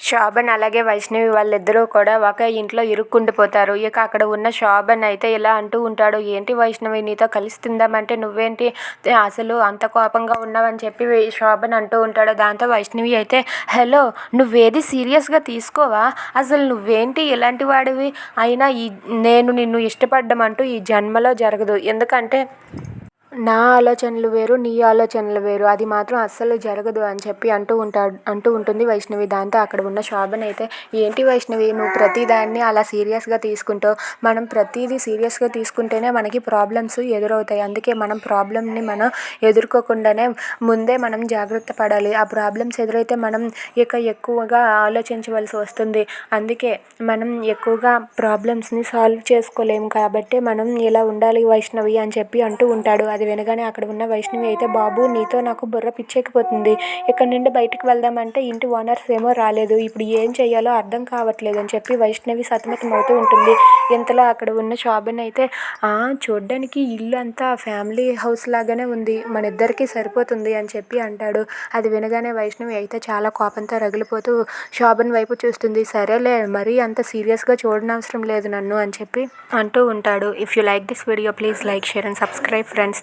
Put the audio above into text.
శోభన్ అలాగే వైష్ణవి వాళ్ళిద్దరూ కూడా ఒక ఇంట్లో ఇరుక్కుండిపోతారు ఇక అక్కడ ఉన్న శోభన్ అయితే ఇలా అంటూ ఉంటాడు ఏంటి వైష్ణవి నీతో కలిసి తిందామంటే నువ్వేంటి అసలు అంత కోపంగా ఉన్నావని చెప్పి శోభన్ అంటూ ఉంటాడు. దాంతో వైష్ణవి అయితే హలో నువ్వేది సీరియస్గా తీసుకోవా? అసలు నువ్వేంటి ఇలాంటి వాడివి? అయినా ఈ నేను నిన్ను ఇష్టపడ్డం అంటూ ఈ జన్మలో జరగదు. ఎందుకంటే నా ఆలోచనలు వేరు నీ ఆలోచనలు వేరు. అది మాత్రం అస్సలు జరగదు అని చెప్పి అంటూ ఉంటాడు అంటూ ఉంటుంది వైష్ణవి. దాంతో అక్కడ ఉన్న శోభన్ అయితే ఏంటి వైష్ణవి? నువ్వు ప్రతిదాన్ని అలా సీరియస్గా తీసుకుంటావు. మనం ప్రతిదీ సీరియస్గా తీసుకుంటేనే మనకి ప్రాబ్లమ్స్ ఎదురవుతాయి. అందుకే మనం ప్రాబ్లమ్ని మనం ఎదుర్కోకుండానే ముందే మనం జాగ్రత్త పడాలి. ఆ ప్రాబ్లమ్స్ ఎదురైతే మనం ఇక ఎక్కువగా ఆలోచించవలసి వస్తుంది. అందుకే మనం ఎక్కువగా ప్రాబ్లమ్స్ని సాల్వ్ చేసుకోలేము కాబట్టి మనం ఇలా ఉండాలి వైష్ణవి అని చెప్పి అంటూ ఉంటాడు. అది వినగానే అక్కడ ఉన్న వైష్ణవి అయితే బాబు నీతో నాకు బుర్ర పిచ్చెక్కిపోతుంది. ఇక్కడ నుండి బయటికి వెళ్దామంటే ఇంటి ఓనర్స్ ఏమో రాలేదు. ఇప్పుడు ఏం చేయాలో అర్థం కావట్లేదు అని చెప్పి వైష్ణవి సతమతమవుతూ ఉంటుంది. ఇంతలో అక్కడ ఉన్న శోభన్ అయితే చూడ్డానికి ఇల్లు అంతా ఫ్యామిలీ హౌస్ లాగానే ఉంది. మన ఇద్దరికి సరిపోతుంది అని చెప్పి అంటాడు. అది వినగానే వైష్ణవి అయితే చాలా కోపంతో రగిలిపోతూ శోభన్ వైపు చూస్తుంది. సరేలే మరీ అంత సీరియస్గా చూడనవసరం లేదు నన్ను అని చెప్పి అంటూ ఉంటాడు. If you like this video please like share and subscribe friends